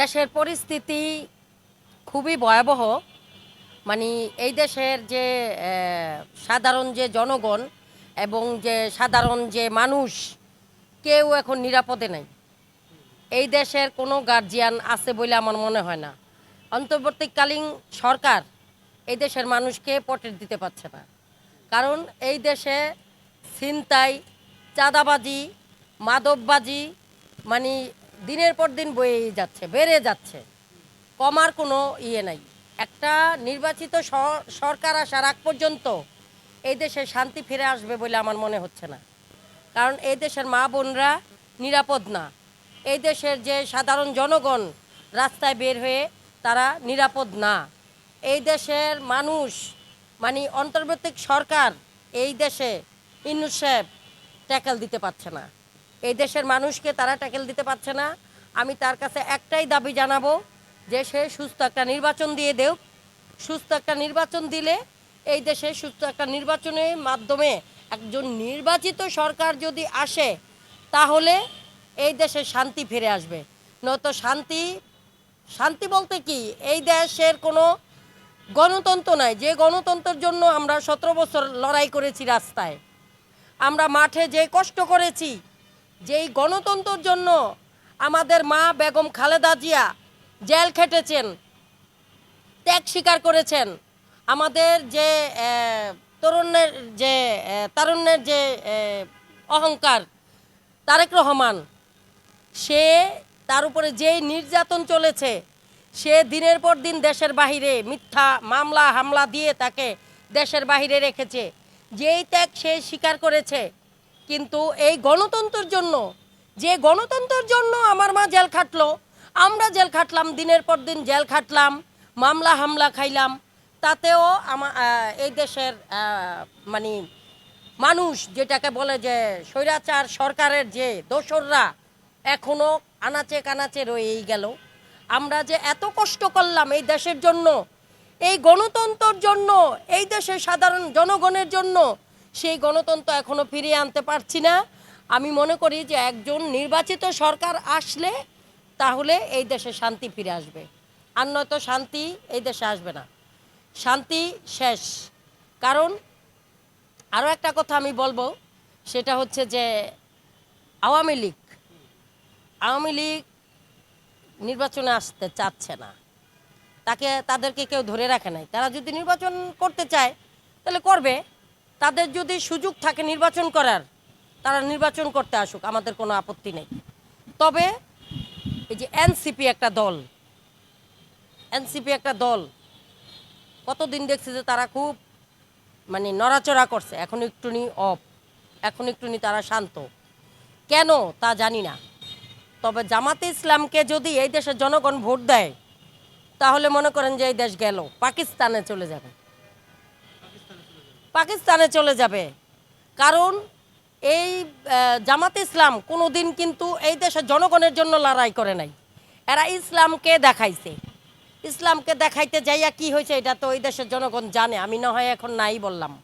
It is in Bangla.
দেশের পরিস্থিতি খুবই ভয়াবহ। মানে এই দেশের যে সাধারণ যে জনগণ এবং যে সাধারণ যে মানুষ, কেউ এখন নিরাপদে নাই। এই দেশের কোনো গার্জিয়ান আছে বলে আমার মনে হয় না। অন্তর্বর্তীকালীন সরকার এই দেশের মানুষকে পটেট দিতে পারছে না। কারণ এই দেশে ছিনতাই, চাঁদাবাজি, মাদকবাজি মানে দিনের পর দিন বয়েই যাচ্ছে, বেড়ে যাচ্ছে। কমার কোনো ইয়ে নাই। একটা নির্বাচিত সরকার আসার আগ পর্যন্ত এই দেশে শান্তি ফিরে আসবে বলে আমার মনে হচ্ছে না। কারণ এই দেশের মা বোনরা নিরাপদ না। এই দেশের যে সাধারণ জনগণ রাস্তায় বের হয়ে তারা নিরাপদ না। এই দেশের মানুষ মানে অন্তর্বর্তী সরকার এই দেশে ইনুসেফ ট্যাকেল দিতে পারছে না। এই দেশের মানুষকে তারা ট্যাকেল দিতে পারছে না। আমি তার কাছে একটাই দাবি জানাব যে সে সুস্থ একটা নির্বাচন দিয়ে দেও সুস্থ একটা নির্বাচন দিলে এই দেশে সুস্থ একটা নির্বাচনের মাধ্যমে একজন নির্বাচিত সরকার যদি আসে, তাহলে এই দেশে শান্তি ফিরে আসবে। নয়তো শান্তি শান্তি বলতে কি? এই দেশের কোনো গণতন্ত্র নাই। যে গণতন্ত্রের জন্য আমরা সতেরো বছর লড়াই করেছি রাস্তায়। আমরা মাঠে যে কষ্ট করেছি যেই গণতন্ত্রের জন্য আমাদের মা বেগম খালেদা জিয়া জেল খেটেছেন, ত্যাগ স্বীকার করেছেন, আমাদের যে তরুণের যে তারুণ্যের যে অহংকার, তারেক রহমান, সে তার উপরে যেই নির্যাতন চলেছে, সে দিনের পর দিন দেশের বাহিরে মিথ্যা মামলা, হামলা দিয়ে তাকে দেশের বাহিরে রেখেছে। যেই ত্যাগ সে স্বীকার করেছে কিন্তু এই গণতন্ত্রের জন্য, যে গণতন্ত্রের জন্য আমার মা জেল খাটলো, আমরা জেল খাটলাম, দিনের পর দিন জেল খাটলাম, মামলা, হামলা খাইলাম, তাতেও আমা এই দেশের মানে মানুষ যেটাকে বলে যে স্বৈরাচার সরকারের যে দোসররা এখনও আনাচে কানাচে রয়েই গেল। আমরা যে এত কষ্ট করলাম এই দেশের জন্য, এই গণতন্ত্রের জন্য, এই দেশের সাধারণ জনগণের জন্য সেই গণতন্ত্র এখনও ফিরিয়ে আনতে পারছি না। আমি মনে করি যে একজন নির্বাচিত সরকার আসলে তাহলে এই দেশে শান্তি ফিরে আসবে। আর নয়তো শান্তি এই দেশে আসবে না। শান্তি শেষ। কারণ আরও একটা কথা আমি বলব, সেটা হচ্ছে যে আওয়ামী লীগ আওয়ামী লীগ নির্বাচনে আসতে চাচ্ছে না। তাকে, তাদেরকে কেউ ধরে রাখে নাই। তারা যদি নির্বাচন করতে চায়, তাহলে করবে। তাদের যদি সুযোগ থাকে নির্বাচন করার, তারা নির্বাচন করতে আসুক, আমাদের কোনো আপত্তি নেই। তবে এই যে এনসিপি একটা দল, এনসিপি একটা দল, কতদিন দেখছি যে তারা খুব মানে নড়াচড়া করছে, এখন একটুনি অফ এখন একটুনি তারা শান্ত। কেন তা জানি না। তবে জামাতে ইসলামকে যদি এই দেশের জনগণ ভোট দেয়, তাহলে মনে করেন যে এই দেশ গেল, পাকিস্তানে চলে যাবে। পাকিস্তানে চলে যাবে। কারণ এই জামাত ইসলাম কোনো দিন কিন্তু এই দেশের জনগণের জন্য লড়াই করে নাই। এরা ইসলামকে দেখাইছে। ইসলামকে দেখাইতে যাইয়া কি হয়েছে এটা তো ওই দেশের জনগণ জানে। আমি না হয় এখন নাই বললাম।